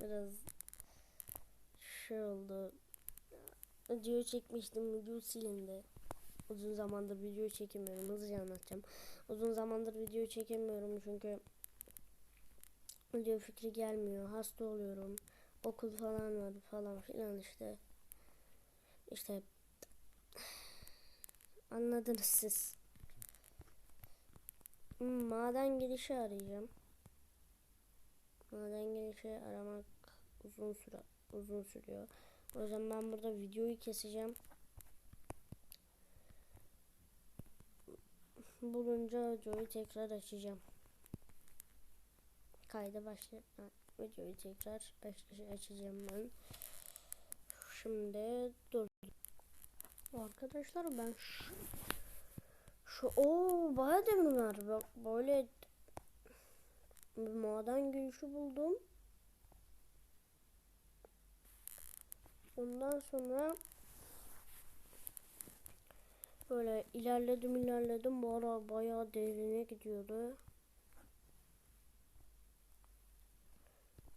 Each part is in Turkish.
biraz şey oldu. Video çekmiştim video silindi. Uzun zamandır video çekemiyorum. Hızlıca anlatacağım. Uzun zamandır video çekemiyorum çünkü video fikri gelmiyor. Hasta oluyorum. Okul falan var falan filan işte. İşte anladınız siz. Hmm, maden girişi arayacağım. Maden girişi aramak uzun süre uzun sürüyor. O yüzden ben burada videoyu keseceğim. Bulunca videoyu tekrar açacağım. Kayda başla. Videoyu tekrar aç- açacağım ben. Şimdi dur. Arkadaşlar ben şu, şu o bayağı demir var. Bak böyle bir maden girişi buldum. Ondan sonra böyle ilerledim ilerledim bu ara bayağı derine gidiyordu.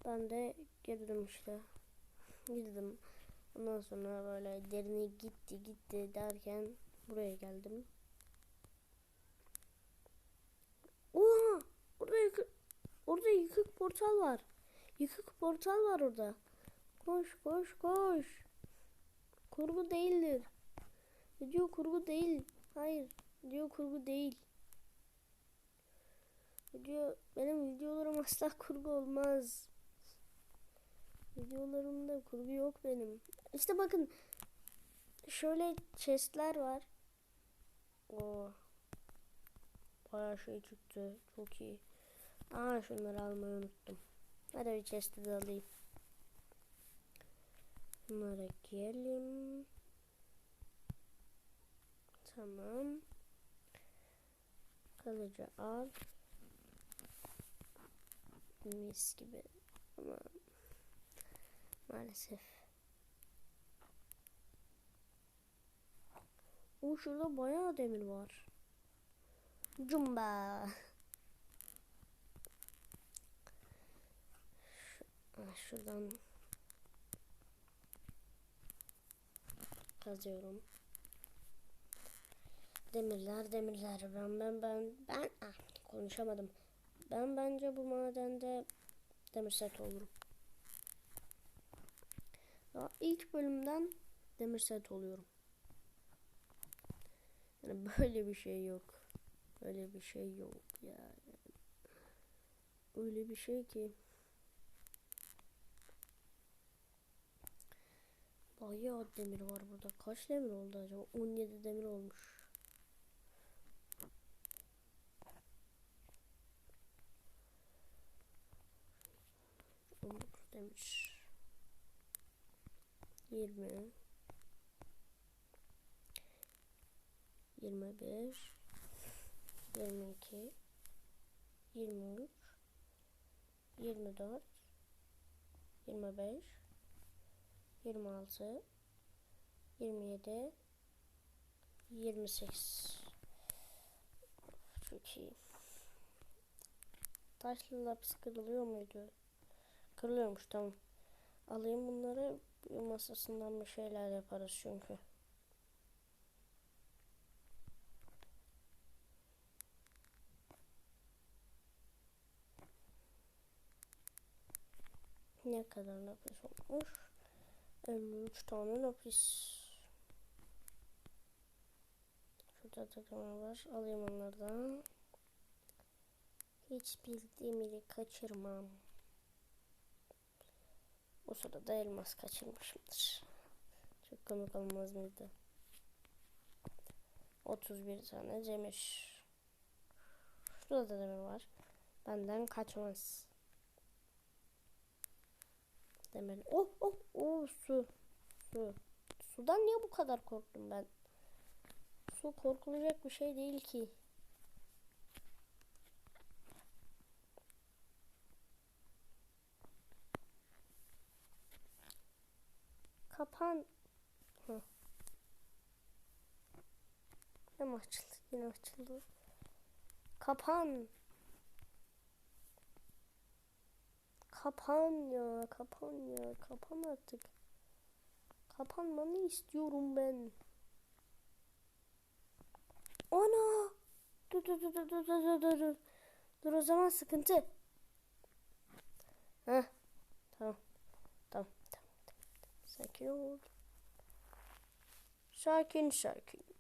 Ben de girdim işte. Girdim. Ondan sonra böyle derine gitti gitti derken buraya geldim. Oha! Yıkık, orada yıkık portal var. Yıkık portal var orada. Koş koş koş. Kurgu değildir. Video kurgu değil. Hayır. Video kurgu değil. Video benim videolarım asla kurgu olmaz. Videolarımda kurgu yok benim. İşte bakın şöyle chestler var. O bayağı şey çıktı. Çok iyi. Aa şunları almayı unuttum. Hadi bir chest'i de alayım. Bunları giyelim. Tamam. Kalıcı al. Mis gibi. Ama maalesef. O şurada bayağı demir var. Cumba. Şu- Şuradan kazıyorum. Demirler demirler ben ben ben ben ah, konuşamadım. Ben bence bu madende demir set olurum. Ya ilk bölümden demir set oluyorum. Yani böyle bir şey yok. Öyle bir şey yok ya. Öyle bir şey ki. Bayağı demir var burada. Kaç demir oldu acaba? 17 demir olmuş. Demir. 20 21 22 23 24 25 26 27 28 Çok iyi. Taşlı lapis kırılıyor muydu? Kırılıyormuş tamam. Alayım bunları masasından bir şeyler yaparız çünkü. Ne kadar lapis olmuş? 53 tane lapis. Şurada takımlar var. Alayım onlardan. Hiçbir demiri kaçırmam. O sırada elmas kaçırmışımdır. Çok komik olmaz mıydı? 31 tane demir. Şurada da demir var. Benden kaçmaz. Demir. Oh oh oh su. Su. Sudan niye bu kadar korktum ben? Su korkulacak bir şey değil ki. Kapan. Hı. Yine açıldı. Yine açıldı. Kapan. Kapan ya kapan ya kapan artık. Kapanmanı istiyorum ben. Ana! Dur dur dur dur dur dur dur dur. Dur o zaman sıkıntı. Heh. Tamam. Tamam. Tamam. tamam. Sakin ol. Sakin sakin.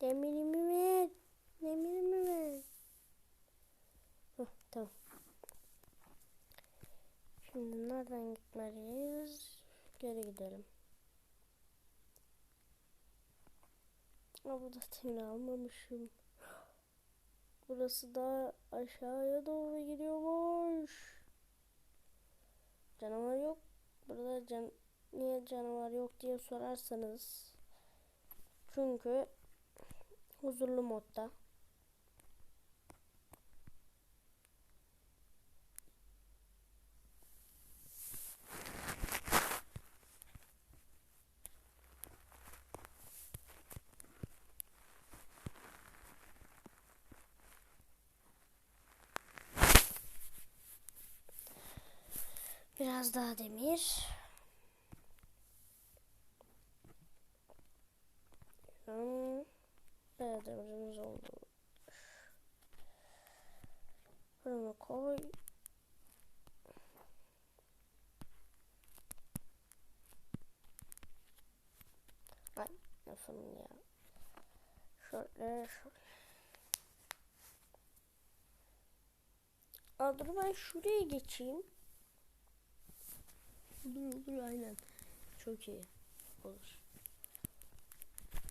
Demirimi ver. Demirimi ver. Heh, tamam. Şimdi nereden gitmeliyiz? Geri gidelim. Aa, burada temini almamışım. Burası da aşağıya doğru gidiyormuş. Canavar yok. Burada can niye canavar yok diye sorarsanız. Çünkü huzurlu modda. Biraz daha demir. Hmm. Evet demirimiz oldu. Fırına koy. Fırın ya. Şöyle şöyle. Aa, dur ben şuraya geçeyim. Olur olur aynen. Çok iyi. Olur.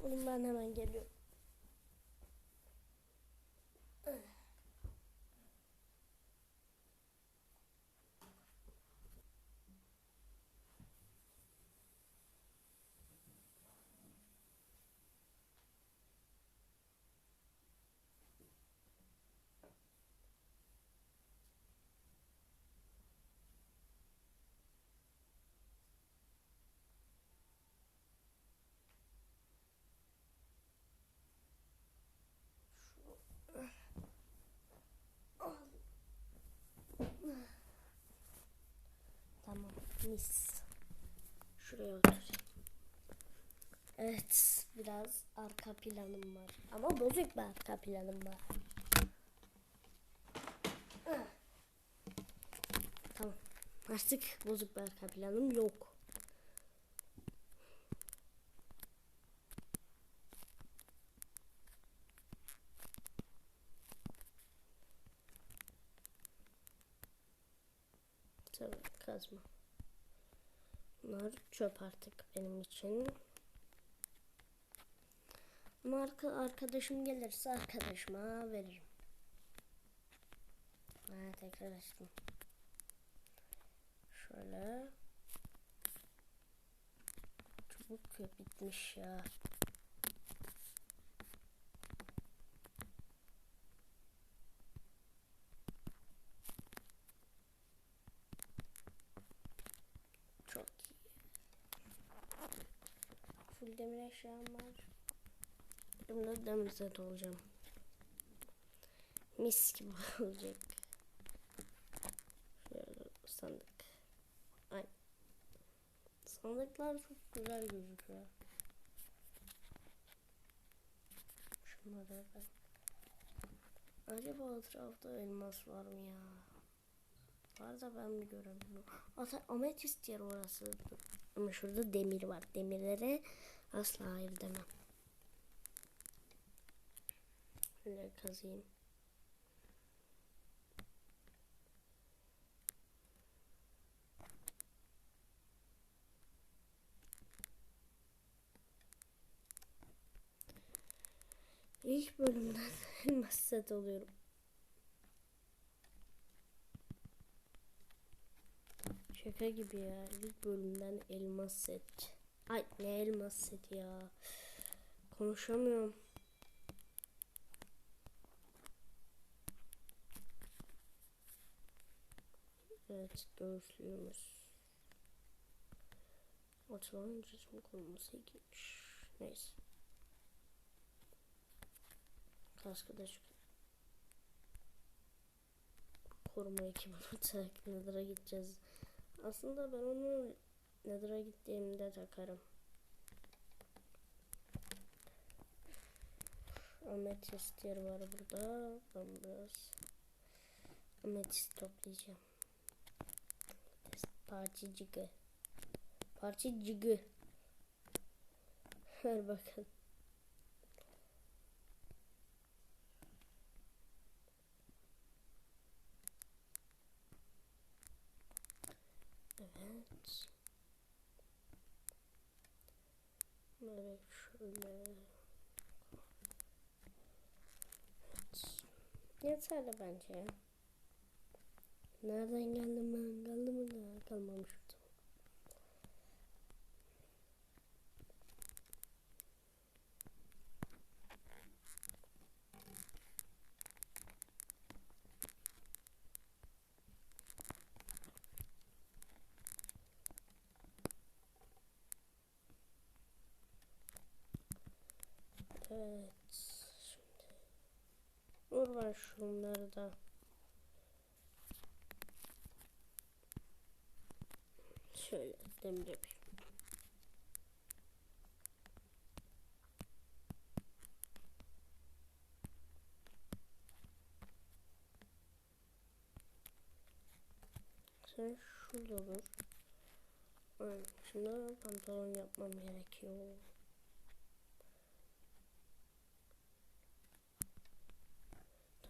Oğlum ben hemen geliyorum. Tamam mis. Şuraya oturayım. Evet biraz arka planım var. Ama bozuk bir arka planım var. Tamam. Artık bozuk bir arka planım yok. Tabii kazma. Bunlar çöp artık benim için. Ama arka, arkadaşım gelirse arkadaşıma veririm. Ha, tekrar açtım. Şöyle. Çubuk bitmiş ya. Çok iyi. Full demir eşyam var. Şimdi demir set olacağım. Mis gibi olacak. Şöyle sandık. Ay. Sandıklar çok güzel gözüküyor. Şunları ben. Acaba etrafta elmas var mı ya? Var da ben mi göremiyorum? Ata ametist yer orası. Ama şurada demir var. Demirlere asla hayır demem. Şöyle kazayım. İlk bölümden elmas set alıyorum. Şaka gibi ya. İlk bölümden elmas set. Ay ne elmas set ya. Konuşamıyorum. Evet göğüslüğümüz. Açılan cisim konuması ilginç. Neyse. Kaskı da çık. Koruma ekibini tak Nether'a gideceğiz. Aslında ben onu Nether'a gittiğimde takarım. Ametist yer var burada. Ben biraz ametist toplayacağım. Parçacıgı. Parçacıgı. Ver bakalım. Evet. Böyle şöyle. Evet. Yeterli bence. Nereden geldim ben? Geldim mi? Kalmamışım. Evet. Şimdi. Vur var şunları da. Şöyle demir. Sen şurada dur. Aynen. Şimdi pantolon yapmam gerekiyor.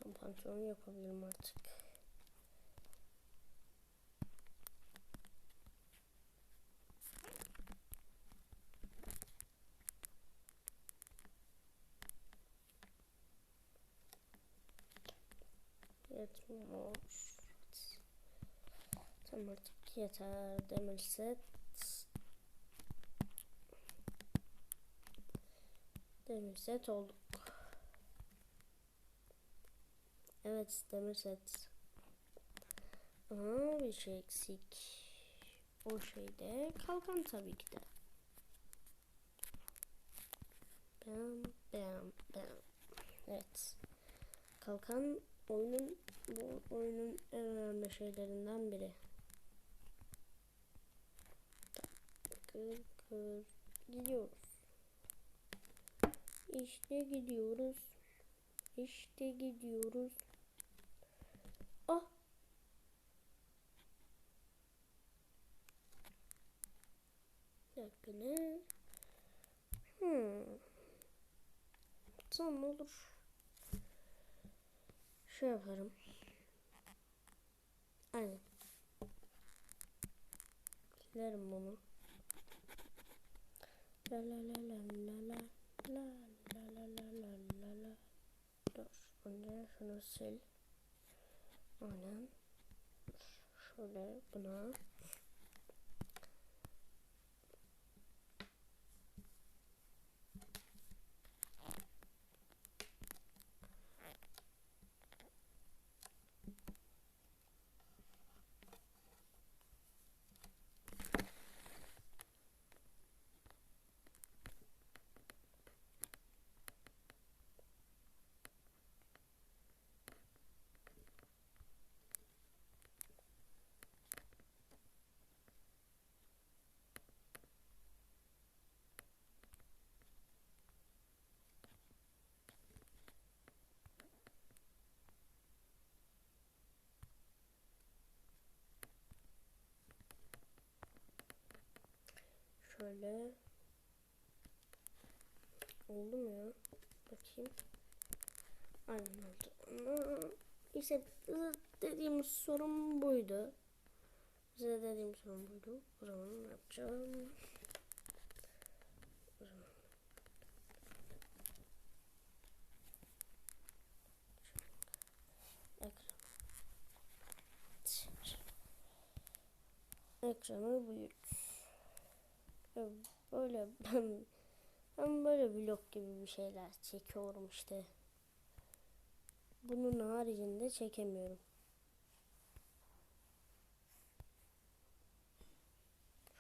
Tam pantolon yapabilirim artık. Yetmiyor. Tamam artık yeter demir set. Demir set olduk. Evet demir set. Ama bir şey eksik. O şeyde kalkan tabii ki de. Bam bam bam. Evet. Kalkan oyunun bu oyunun en önemli şeylerinden biri. Kır kır gidiyoruz. İşte gidiyoruz. İşte gidiyoruz. Ah. Dakika ne? Hmm. Tamam olur. Şey yaparım. Aynen. Silerim bunu. La la la la la la la la la la la la Dur. Önce şunu sil. Aynen. Şöyle buna. Şöyle. Oldu mu ya? Bakayım. Aynen oldu. Ama işte dediğimiz sorun buydu. Bize dediğim sorun buydu. O zaman ne yapacağım? O zaman. Ekran. Ekranı büyüt. Böyle ben ben böyle vlog gibi bir şeyler çekiyorum işte. Bunun haricinde çekemiyorum.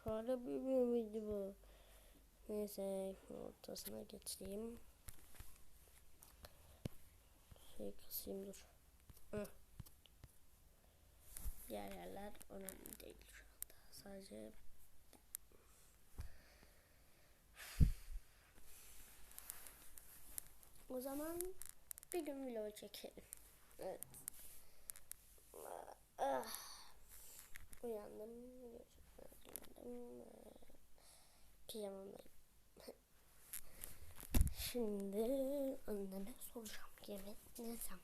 Şöyle büyümüyor muydu bu? Neyse ortasına geçeyim. şey kısayım dur. Hı. Diğer yerler önemli değil şu anda. Sadece O zaman bir gün vlog çekelim. Evet. Ah. Uyandım. Uyandım. Pijamamdayım. Şimdi anneme soracağım yemek ne zaman?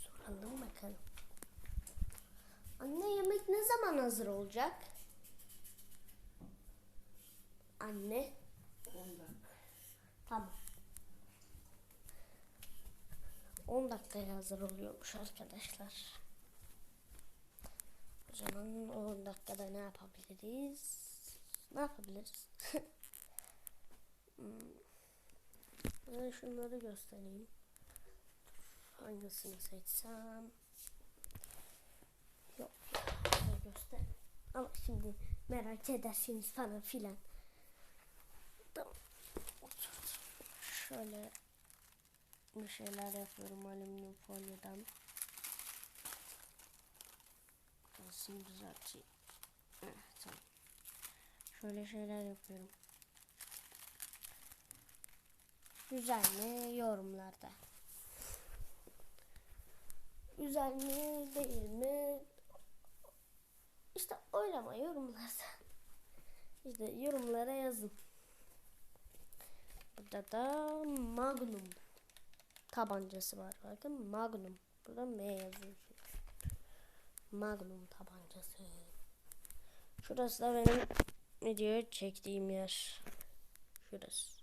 Soralım bakalım. Anne yemek ne zaman hazır olacak? Anne. Tamam. 10 dakikaya hazır oluyormuş arkadaşlar. O zaman 10 dakikada ne yapabiliriz? Ne yapabiliriz? hmm. Ben şunları göstereyim. Hangisini seçsem? Yok. Göster. Ama şimdi merak edersiniz falan filan. Tamam. Şöyle bir şeyler yapıyorum alüminyum folyodan. Nasıl düzelteyim? Heh, tamam. Şöyle şeyler yapıyorum. Güzel mi? Yorumlarda. Güzel mi? Değil mi? İşte oylama yorumlarda. İşte yorumlara yazın. Burada da Magnum tabancası var. Bakın Magnum. Burada M yazıyor. Magnum tabancası. Şurası da benim video çektiğim yer. Şurası.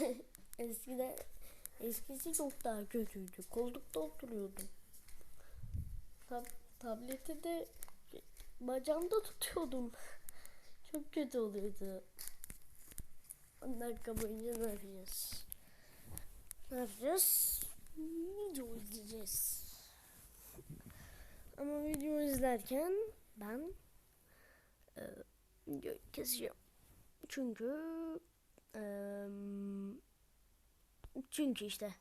Eskiden eskisi çok daha kötüydü. Koltukta oturuyordum. Tab tableti de bacağımda tutuyordum. Çok kötü oluyordu. 10 dakika boyunca ne yapacağız? Ne yapacağız? Video izleyeceğiz. Ama video izlerken ben e, videoyu keseceğim. Çünkü e, çünkü işte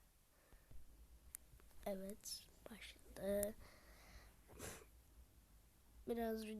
evet başladı. Biraz video